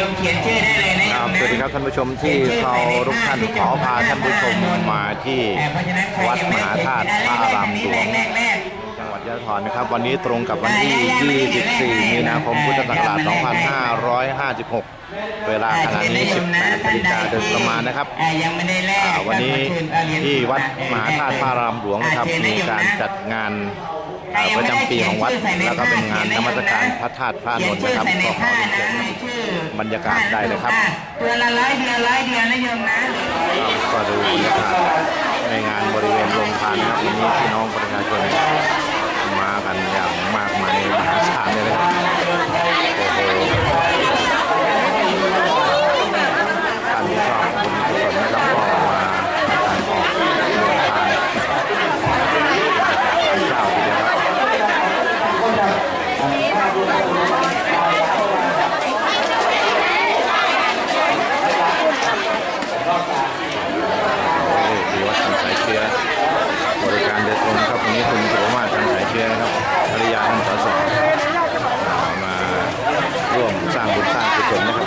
ครับมสนะวัสดีครับท่านผู้ชมที่เคารพท่านขอพาท่านผู้ชมมาที่เพราะฉะนั้นใครวัดยังมไม่หาเขียนธาตุชื่อพระได้อารามเลหลขวงแรกแรกจังหวัดยะโสธรนะครับ วันนี้ตรงกับวันที่ 24 มีนาคมพุทธศักราช 2556 เวลาขณะนี้ 18นาฬิกาโดยประมาณนะครับอ่ายังไม่ได้แลกอ่าวันนี้ก็ขอเชิญเอาเหรียญที่วัดสิบบมหาธาตุพระอารามหลวงนะครับอ่าเชิญมีนะโยมการนะจัดงานใครอ่ายังประไม่ได้จำปีของวัดเขียนชื่อใส่ในแล้วก็เป็นงานนผ้ามัสการเขียนนะพระธาตุพระนเขียนนท์ชื่อนะครับใส่ในก็ขอผ้าเรียนนะเชิญให้ชื่อบ รรยากาศได้เลยครับอะตัวละร้อยเดียวร้อยเดียวนะโยมนะก็ดูบรรยากาศในงานบริเวณโรงทานนะครับวันนี้พี่น้องประชาชนมากันอย่างมากมายมหาศาลเลยนะครับโอ้โหท่านที่ชอบบุญกุศลนะครับก็มาการออกโรงทานเจ้าทีเดียวครับที่วัดจันทร์สายเชื้อบริการโดยต รงครับวันนี้คุณโสมาจันทร์สายเชื้อนะครับภรรยาท่านสสมาร่วมสร้างบุญสร้างกุศลนะครับ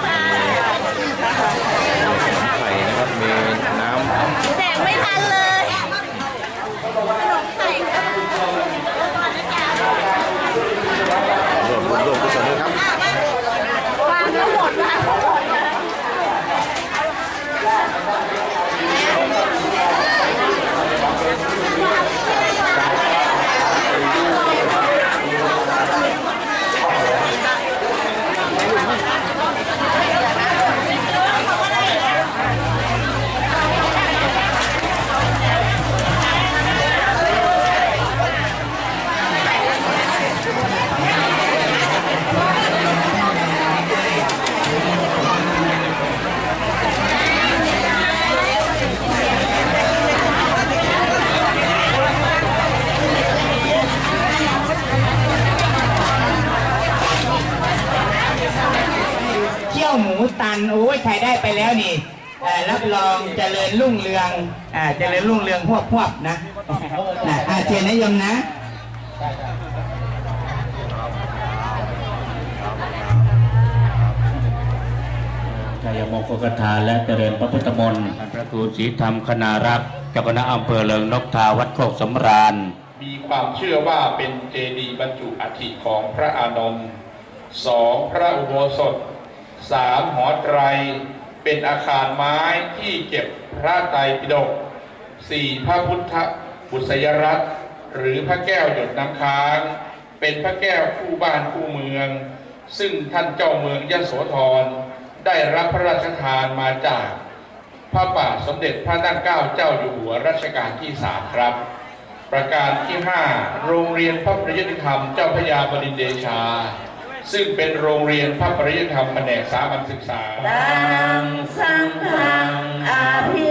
หมูตันโอ้ยใครได้ไปแล้วนี่เอ่อรับรองเจริญรุ่งเรืองอ่าเจริญรุ่งเรืองพวกพวกนะนะอ่าเชิญนะโยมนะชัยมงคลคาถาและเจริญพระพุทธมนต์พระครูศรีธรรมคณารักษ์เจ้าคณะอำเภอเลิงนกทาวัดโคกสำราญ มีความเชื่อว่าเป็นเจดีย์บรรจุอัฐิของพระอานนท์สองพระอุโบสถ สามหอไตร เป็นอาคารไม้ที่เก็บพระไตรปิฎกสี่พระพุทธบุษยรัตหรือพระแก้วหยดน้ำค้าง เป็นพระแก้วคู่บ้านคู่เมือง ซึ่งท่านเจ้าเมืองยโสธร ได้รับพระราชทานมาจากพระบาทสมเด็จพระนั่งเกล้าเจ้าอยู่หัวรัชกาลที่สามครับ ประการที่ 5 โรงเรียนพระปริยติธรรมเจ้าพระยาบดินเดชา ซึ่งเป็นโรงเรียนพระปริยธรรมแผนกสามัญศึกษา ตังสังฆังอาภิ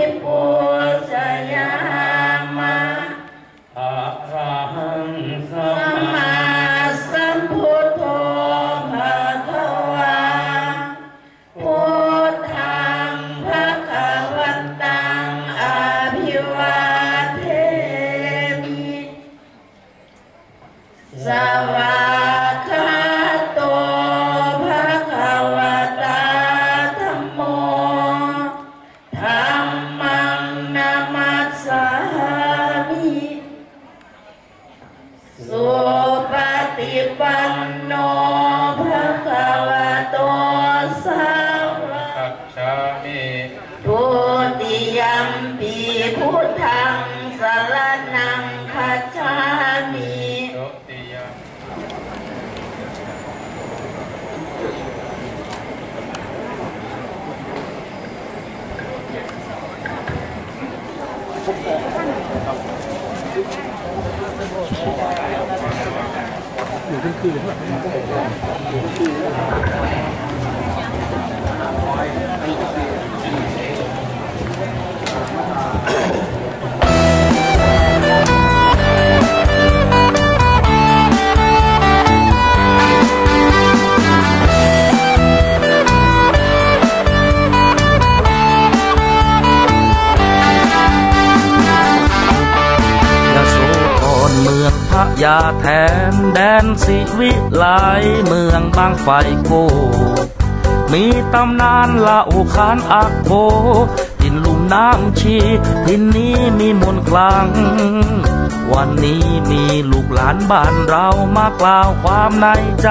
สุปฏิปันโนภะคะวะโตสาวกคัจฉามิทุติยัมปีพุทธังสรนังคัจฉามิโตติยม nhiều dân cư đúng không องพระยาแทนแดนสิวิไลเมืองบางไฟโก มีตำนานเล่าขานอักโคดินลุ่มน้ำชีทินนี้มีมนต์คลังวันนี้มีลูกหลานบ้านเรามากล่าวความในใจ